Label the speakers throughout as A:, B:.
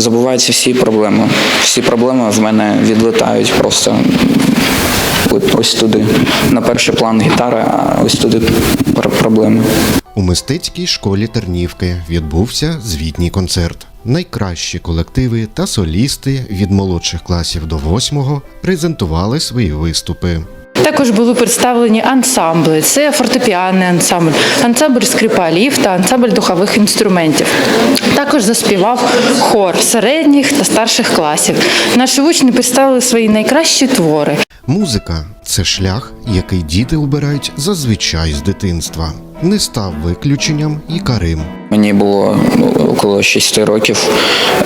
A: забуваються всі проблеми. Всі проблеми в мене відлітають просто ось туди. На перший план гітара, а ось туди проблеми.
B: У мистецькій школі Тернівки відбувся звітній концерт. Найкращі колективи та солісти від молодших класів до восьмого презентували свої виступи.
C: Також були представлені ансамбли. Це фортепіанний ансамбль, ансамбль скрипалів та ансамбль духових інструментів. Також заспівав хор середніх та старших класів. Наші учні представили свої найкращі твори.
B: Музика це шлях, який діти обирають зазвичай з дитинства. Не став виключенням і Карим.
A: Мені було ну, около 6 років.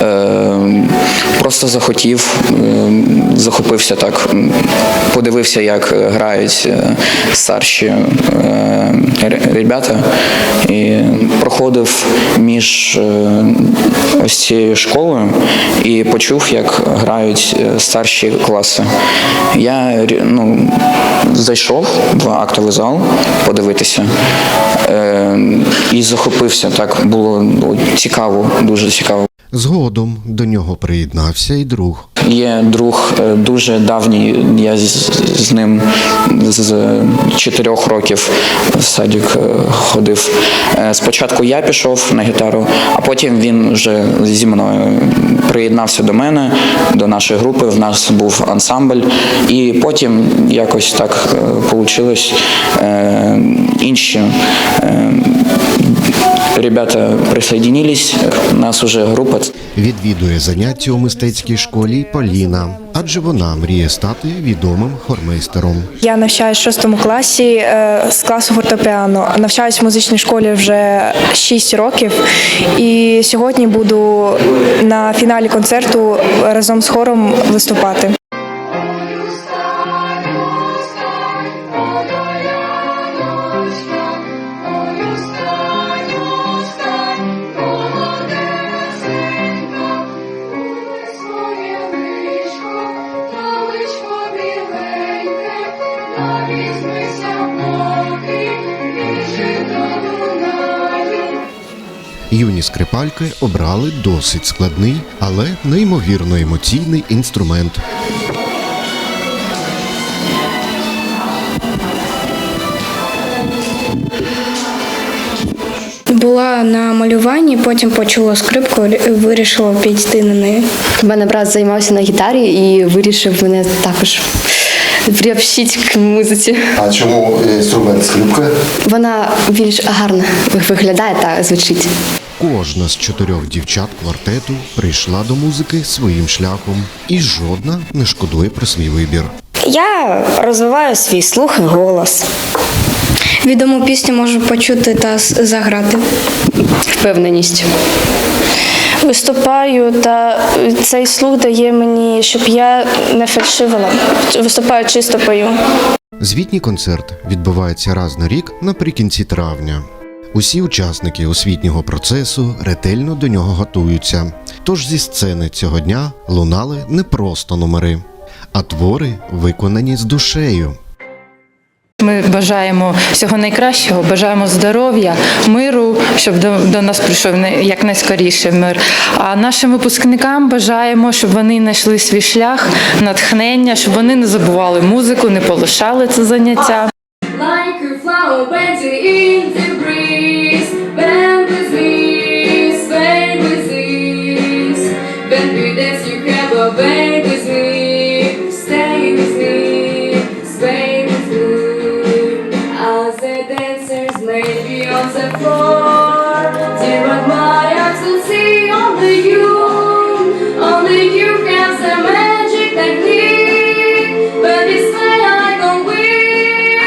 A: Е, просто захотів, е, захопився так, подивився, як грають е, старші ребята. І проходив між ось цією школою і почув, як грають старші класи. Я ну, зайшов в актовий зал подивитися е, і захопився. Так було ну, цікаво, дуже цікаво.
B: Згодом до нього приєднався і друг.
A: Є друг е, дуже давній. Я з, з ним з чотирьох років в садик е, ходив. Е, Спочатку я пішов на гітару, а потім він вже зі мною приєднався до мене, до нашої групи. В нас був ансамбль, і потім якось так вийшло. Інші ребята присоединились. У нас уже група.
B: Відвідує заняття у мистецькій школі Поліна, адже вона мріє стати відомим хормейстером.
D: Я навчаюсь в шостому класі е, з класу фортепіано. Навчаюсь в музичній школі вже 6 років. І сьогодні буду на фіналі концерту разом з хором виступати.
B: Юні скрипальки обрали досить складний, але неймовірно емоційний інструмент.
E: Була на малюванні, потім почула скрипку, вирішила підійти на неї.
F: У мене брат займався на гітарі і вирішив мене також приобщити к музиці.
G: А чому інструмент скрипка?
F: Вона більш гарно виглядає та звучить.
B: Кожна з чотирьох дівчат квартету прийшла до музики своїм шляхом, і жодна не шкодує про свій вибір.
H: Я розвиваю свій слух і голос.
E: Відому пісню можу почути та заграти.
F: Впевненість.
I: Виступаю, та цей слух дає мені, щоб я не фальшивила. Виступаю чисто пою.
B: Звітній концерт відбувається раз на рік наприкінці травня. Усі учасники освітнього процесу ретельно до нього готуються. Тож зі сцени цього дня лунали не просто номери, а твори, виконані з душею.
C: Ми бажаємо всього найкращого, бажаємо здоров'я, миру, щоб до, до нас прийшов най- якнайскоріше мир. А нашим випускникам бажаємо, щоб вони знайшли свій шлях, натхнення, щоб вони не забували музику, не полишали це заняття.
J: Like a flower on the floor. I can see only you. Only you magic that. But this night I can win.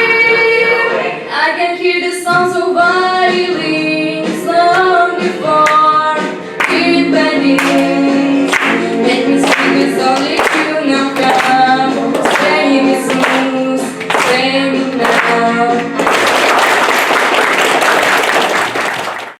J: I can hear the sounds so violin.